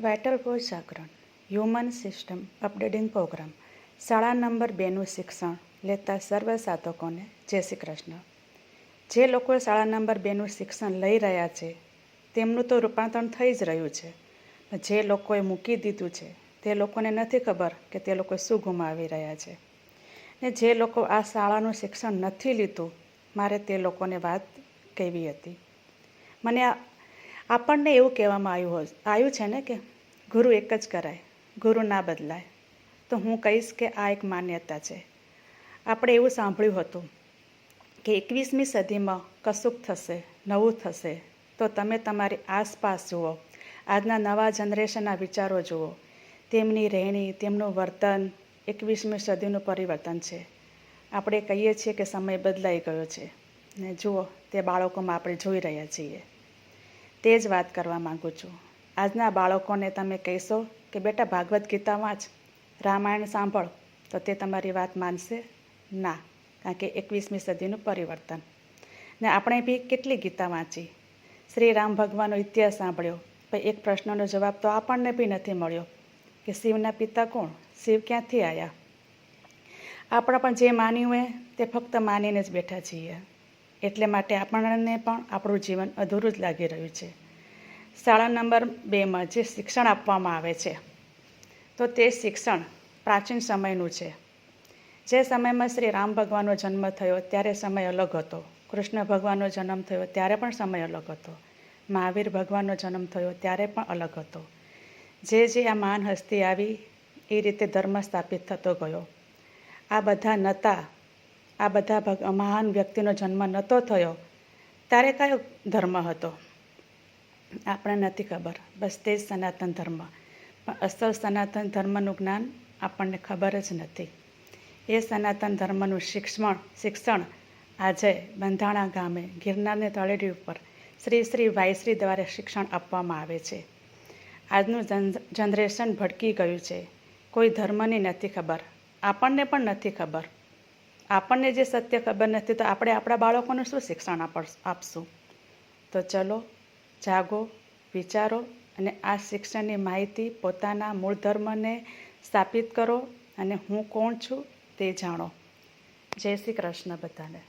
Vital boy જાગરણ human system updating program શાળા number બેનું શિક્ષણ લેતા સર્વ સાધકોને જય શ્રી કૃષ્ણ. જે લોકો શાળા નંબર બેનું શિક્ષણ લઈ રહ્યા છે, તેમનું તો રૂપાંતરણ થઈ જ રહ્યું છે. જે લોકોએ મૂકી દીધું છે, તે લોકોને નથી ખબર કે તે લોકો શું ગુમાવી રહ્યા છે. ને જે લોકો આ શાળાનું શિક્ષણ નથી લીધું, મારે તે લોકોને વાત કહેવી હતી. મને આ આપણને એવું કહેવામાં આવ્યું આવ્યું છે ને કે ગુરુ એક જ કરાય, ગુરુ ના બદલાય. તો હું કહીશ કે આ એક માન્યતા છે. આપણે એવું સાંભળ્યું હતું કે એકવીસમી સદીમાં કશુંક થશે, નવું થશે. તો તમે તમારી આસપાસ જુઓ, આજના નવા જનરેશનના વિચારો જુઓ. તેમની રહેણી, તેમનું વર્તન એકવીસમી સદીનું પરિવર્તન છે. આપણે કહીએ છીએ કે સમય બદલાઈ ગયો છે. ને જુઓ, તે બાળકોમાં આપણે જોઈ રહ્યા છીએ. તે જ વાત કરવા માગું છું. આજના બાળકોને તમે કહેશો કે, બેટા, ભાગવદ્ ગીતા વાંચ રામાયણ સાંભળ. તો તે તમારી વાત માનશે? ના, કારણ કે એકવીસમી સદીનું પરિવર્તન. ને આપણે બી કેટલી ગીતા વાંચી? શ્રી રામ ભગવાનનો ઇતિહાસ સાંભળ્યો. પણ એક પ્રશ્નનો જવાબ તો આપણને બી નથી મળ્યો કે, શિવના પિતા કોણ? શિવ ક્યાંથી આવ્યા આપણે પણ જે માન્યું હોય તે ફક્ત માનીને જ બેઠા છીએ. એટલે માટે આપણને પણ આપણું જીવન અધૂરું જ લાગી રહ્યું છે. શાળા નંબર બેમાં જે શિક્ષણ આપવામાં આવે છે, તો તે શિક્ષણ પ્રાચીન સમયનું છે. જે સમયમાં શ્રી રામ ભગવાનનો જન્મ થયો, ત્યારે સમય અલગ હતો. કૃષ્ણ ભગવાનનો જન્મ થયો, ત્યારે પણ સમય અલગ હતો. મહાવીર ભગવાનનો જન્મ થયો, ત્યારે પણ અલગ હતો. જે જે આ માન હસ્તી આવી, એ રીતે ધર્મ સ્થાપિત થતો ગયો. આ બધા નહોતા આ બધા મહાન વ્યક્તિનો જન્મ નહોતો થયો. ત્યારે કયો ધર્મ હતો? આપણે નથી ખબર. બસ તે જ સનાતન ધર્મ. પણ અસલ સનાતન ધર્મનું જ્ઞાન આપણને ખબર જ નથી. એ સનાતન ધર્મનું શિક્ષણ શિક્ષણ આજે બંધાણા ગામે, ગિરનારની તળેટી ઉપર શ્રી શ્રી વાયશ્રી દ્વારા શિક્ષણ આપવામાં આવે છે. આજનું જનરેશન ભટકી ગયું છે. કોઈ ધર્મની નથી ખબર. આપણને પણ નથી ખબર. આપણને જે સત્ય ખબર નથી તો આપણે આપણા બાળકોને શું શિક્ષણ આપશું? તો ચલો, જાગો, વિચારો અને આ શિક્ષણની માહિતી પોતાના મૂળ ધર્મને સ્થાપિત કરો અને હું કોણ છું તે જાણો. જય શ્રી કૃષ્ણ બધાને.